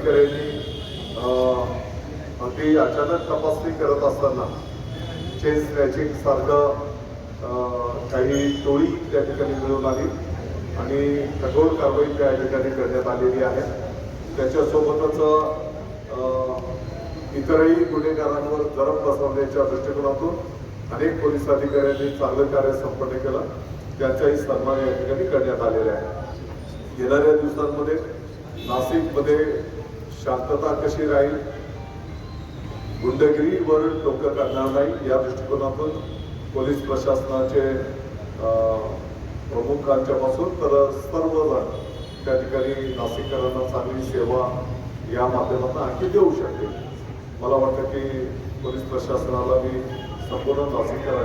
अधिकाऱ्यांनी अगदी अचानक तपासणी करत असताना चेन स्क्रॅचिंग सारखं काही टोळी त्या ठिकाणी मिळून आली आणि कठोर कारवाई त्या ठिकाणी करण्यात आलेली आहे. त्याच्यासोबतच इतरही गुन्हेगारांवर जरब बसवण्याच्या दृष्टिकोनातून अनेक पोलीस अधिकाऱ्यांनी चांगलं कार्य संपन्न केलं. त्यांचाही सन्मान या ठिकाणी करण्यात आलेला आहे. येणाऱ्या दिवसांमध्ये नाशिकमध्ये शांतता कशी राहील? गुंडगिरीवर डोकं करणार नाही या दृष्टिकोनातून पोलीस प्रशासनाचे अं, प्रमुखांच्यापासून तर सर्वजण त्या ठिकाणी नाशिककरांना चांगली सेवा या माध्यमातून आणखी देऊ शकते मला वाटतं की पोलीस प्रशासनाला मी संपूर्ण नाशिककरांना